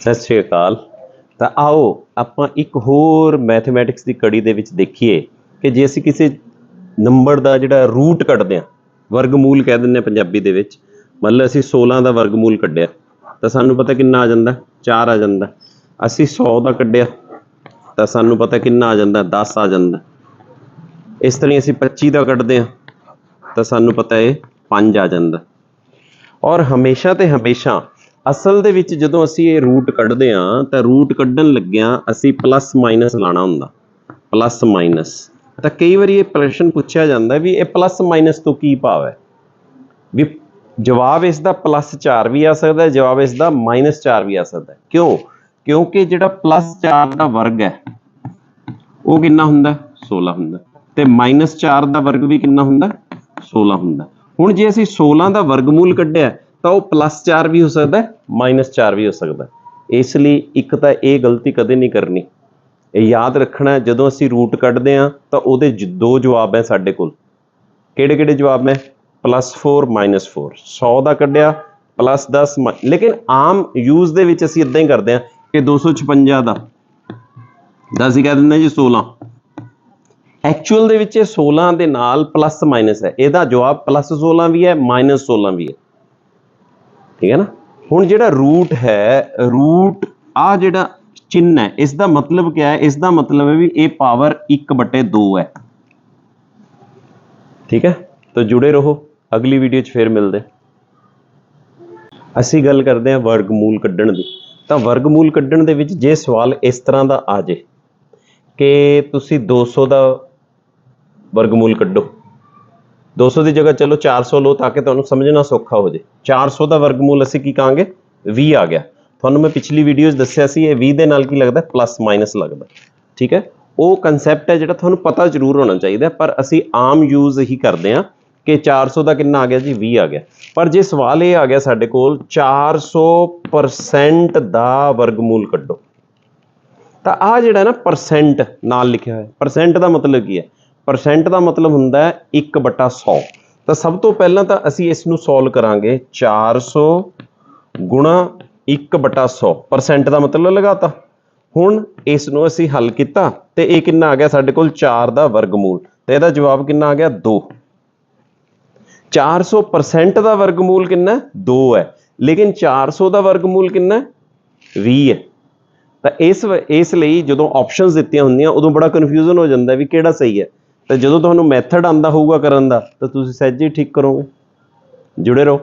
ਸਤਿ ਸ਼੍ਰੀ ਅਕਾਲ। ਤਾਂ ਆਓ ਆਪਾਂ ਇੱਕ ਹੋਰ ਮੈਥਮੈਟਿਕਸ ਦੀ ਕੜੀ ਦੇ ਵਿੱਚ ਦੇਖੀਏ ਕਿ ਜੇ ਅਸੀਂ ਕਿਸੇ ਨੰਬਰ ਦਾ ਜਿਹੜਾ ਰੂਟ ਕੱਢਦੇ ਹਾਂ, ਵਰਗਮੂਲ ਕਹਿ ਦਿੰਦੇ ਹਾਂ ਪੰਜਾਬੀ ਦੇ ਵਿੱਚ, ਮਤਲਬ ਅਸੀਂ 16 ਦਾ ਵਰਗਮੂਲ ਕੱਢਿਆ, ਤਾਂ ਸਾਨੂੰ ਪਤਾ ਕਿੰਨਾ ਆ ਜਾਂਦਾ? 4 ਆ ਜਾਂਦਾ। ਅਸੀਂ 100 ਦਾ ਕੱਢਿਆ, ਤਾਂ ਸਾਨੂੰ ਪਤਾ ਕਿੰਨਾ ਆ ਜਾਂਦਾ? 10 ਆ ਜਾਂਦਾ। ਇਸ ਤਰ੍ਹਾਂ ਹੀ ਅਸੀਂ 25 ਦਾ ਕੱਢਦੇ ਹਾਂ, ਤਾਂ ਸਾਨੂੰ ਪਤਾ ਹੈ 5 ਆ ਜਾਂਦਾ। ਔਰ ਹਮੇਸ਼ਾ ਤੇ ਹਮੇਸ਼ਾ ਅਸਲ ਦੇ ਵਿੱਚ ਜਦੋਂ ਅਸੀਂ ਇਹ ਰੂਟ ਕੱਢਦੇ ਹਾਂ, ਤਾਂ ਰੂਟ ਕੱਢਣ ਲੱਗਿਆਂ ਅਸੀਂ ਪਲੱਸ ਮਾਈਨਸ ਲਾਣਾ ਹੁੰਦਾ। ਪਲੱਸ ਮਾਈਨਸ ਤਾਂ ਕਈ ਵਾਰੀ ਇਹ ਪ੍ਰਸ਼ਨ ਪੁੱਛਿਆ ਜਾਂਦਾ ਵੀ ਇਹ ਪਲੱਸ ਮਾਈਨਸ ਤੋਂ ਕੀ ਭਾਵ ਹੈ? ਵੀ ਜਵਾਬ ਇਸ ਦਾ ਪਲੱਸ 4 ਵੀ ਆ ਸਕਦਾ ਹੈ, ਜਵਾਬ ਇਸ ਦਾ ਮਾਈਨਸ 4 ਵੀ ਆ ਸਕਦਾ ਹੈ। ਕਿਉਂ? ਕਿਉਂਕਿ ਜਿਹੜਾ ਪਲੱਸ 4 ਦਾ ਵਰਗ ਹੈ, ਉਹ ਕਿੰਨਾ ਹੁੰਦਾ? 16 ਹੁੰਦਾ। ਤੇ ਮਾਈਨਸ 4 ਦਾ ਵਰਗ ਵੀ ਕਿੰਨਾ ਹੁੰਦਾ? 16 ਹੁੰਦਾ। ਹੁਣ ਜੇ ਅਸੀਂ 16 ਦਾ ਵਰਗਮੂਲ ਕੱਢਿਆ ਤਾਂ ਉਹ ਪਲੱਸ 4 ਵੀ ਹੋ ਸਕਦਾ ਹੈ ਮਾਈਨਸ 4 ਵੀ ਹੋ ਸਕਦਾ ਇਸ ਲਈ ਇੱਕ ਤਾਂ ਇਹ ਗਲਤੀ ਕਦੇ ਨਹੀਂ ਕਰਨੀ। ਇਹ ਯਾਦ ਰੱਖਣਾ ਜਦੋਂ ਅਸੀਂ ਰੂਟ ਕੱਢਦੇ ਹਾਂ, ਤਾਂ ਉਹਦੇ ਜ- ਦੋ ਜਵਾਬ ਹੈ ਸਾਡੇ ਕੋਲ। ਕਿਹੜੇ ਕਿਹੜੇ ਜਵਾਬ ਹੈ? ਪਲੱਸ 4 ਮਾਈਨਸ 4 100 ਦਾ ਕੱਢਿਆ ਪਲੱਸ 10 ਮਾ- ਲੇਕਿਨ ਆਮ ਯੂਜ਼ ਦੇ ਵਿੱਚ ਅਸੀਂ ਇਦਾਂ ਹੀ ਕਰਦੇ ਹਾਂ ਕਿ 256 ਦਾ। ਦਾ ਅਸੀਂ ਕਹਿ ਦਿੰਦੇ ਹਾਂ ਜੀ 16 ਐਕਚੁਅਲ ਦੇ ਵਿੱਚ ਇਹ 16 ਦੇ ਨਾਲ ਪਲੱਸ ਮਾਈਨਸ ਹੈ। ਇਹਦਾ ਜਵਾਬ ਪਲੱਸ 16 ਵੀ ਹੈ ਮਾਈਨਸ 16 ਵੀ ਹੈ। ਠੀਕ ਹੈ ਨਾ? ਹੁਣ ਜਿਹੜਾ ਰੂਟ ਹੈ ਰੂਟ ਆ ਜਿਹੜਾ ਚਿੰਨ ਹੈ, ਇਸ ਦਾ ਮਤਲਬ ਕੀ ਹੈ? ਇਸ ਦਾ ਮਤਲਬ ਹੈ ਵੀ ਇਹ ਪਾਵਰ 1/2 ਹੈ। ਠੀਕ ਹੈ? ਤਾਂ ਜੁੜੇ ਰਹੋ, ਅਗਲੀ ਵੀਡੀਓ 'ਚ ਫੇਰ ਮਿਲਦੇ ਅਸੀਂ ਗੱਲ ਕਰਦੇ ਹਾਂ ਵਰਗਮੂਲ ਕੱਢਣ ਦੀ। ਤਾਂ ਵਰਗਮੂਲ ਕੱਢਣ ਦੇ ਵਿੱਚ ਜੇ ਸਵਾਲ ਇਸ ਤਰ੍ਹਾਂ ਦਾ ਆ ਜੇ ਕਿ ਤੁਸੀਂ 200 ਦਾ ਵਰਗਮੂਲ ਕੱਢੋ। 200 ਦੀ ਜਗ੍ਹਾ ਚਲੋ 400 ਲਓ ਤਾਂ ਕਿ ਤੁਹਾਨੂੰ ਸਮਝਣਾ ਸੌਖਾ ਹੋ ਜੇ। 400 ਦਾ ਵਰਗਮੂਲ ਅਸੀਂ ਕੀ ਕਹਾਂਗੇ? 20 ਆ ਗਿਆ। ਤੁਹਾਨੂੰ ਮੈਂ ਪਿਛਲੀ ਵੀਡੀਓਜ਼ ਦੱਸਿਆ ਸੀ, ਇਹ 20 ਦੇ ਨਾਲ ਕੀ ਲੱਗਦਾ? ਪਲੱਸ ਮਾਈਨਸ ਲੱਗਦਾ। ਠੀਕ ਹੈ? ਉਹ ਕਨਸੈਪਟ ਹੈ ਜਿਹੜਾ ਤੁਹਾਨੂੰ ਪਤਾ ਜ਼ਰੂਰ ਹੋਣਾ ਚਾਹੀਦਾ, ਪਰ ਅਸੀਂ ਆਮ ਯੂਜ਼ ਹੀ ਕਰਦੇ ਹਾਂ ਕਿ 400 ਦਾ ਕਿੰਨਾ ਆ ਗਿਆ ਜੀ? 20 ਆ ਗਿਆ। ਪਰ ਜੇ ਸਵਾਲ ਇਹ ਆ ਗਿਆ ਸਾਡੇ ਕੋਲ 400% ਦਾ ਵਰਗਮੂਲ ਕੱਢੋ। ਤਾਂ ਆ ਜਿਹੜਾ ਨਾ ਪਰਸੈਂਟ ਨਾਲ ਲਿਖਿਆ ਹੋਇਆ ਪਰਸੈਂਟ ਦਾ ਮਤਲਬ ਕੀ ਹੈ? ਪਰਸੈਂਟ ਦਾ ਮਤਲਬ ਹੁੰਦਾ ਹੈ 1/100 ਤਾਂ ਸਭ ਤੋਂ ਪਹਿਲਾਂ ਤਾਂ ਅਸੀਂ ਇਸ ਨੂੰ ਸੋਲਵ ਕਰਾਂਗੇ 400 ਗੁਣਾ 1/100 ਪਰਸੈਂਟ ਦਾ ਮਤਲਬ ਲਗਾਤਾ। ਹੁਣ ਇਸ ਨੂੰ ਅਸੀਂ ਹੱਲ ਕੀਤਾ ਤੇ ਇਹ ਕਿੰਨਾ ਆ ਗਿਆ ਸਾਡੇ ਕੋਲ 4 ਦਾ ਵਰਗਮੂਲ। ਤੇ ਇਹਦਾ ਜਵਾਬ ਕਿੰਨਾ ਆ ਗਿਆ? 2 400% ਦਾ ਵਰਗਮੂਲ ਕਿੰਨਾ? ਹੈ? 2 ਹੈ। ਲੇਕਿਨ 400 ਦਾ ਵਰਗਮੂਲ ਕਿੰਨਾ? ਹੈ? 20 ਹੈ। ਤਾਂ ਇਸ ਇਸ ਲਈ ਜਦੋਂ ਆਪਸ਼ਨਸ ਦਿੱਤੀਆਂ ਹੁੰਦੀਆਂ, ਉਦੋਂ ਬੜਾ ਕਨਫਿਊਜ਼ਨ ਹੋ ਜਾਂਦਾ ਵੀ ਕਿਹੜਾ ਸਹੀ ਹੈ। ਤਾਂ ਜਦੋਂ ਤੁਹਾਨੂੰ ਮੈਥਡ ਆਂਦਾ ਹੋਊਗਾ ਕਰਨ ਦਾ, ਤਾਂ ਤੁਸੀਂ ਸਹਿਜੇ ਹੀ ਠੀਕ ਕਰੋਗੇ। ਜੁੜੇ ਰਹੋ।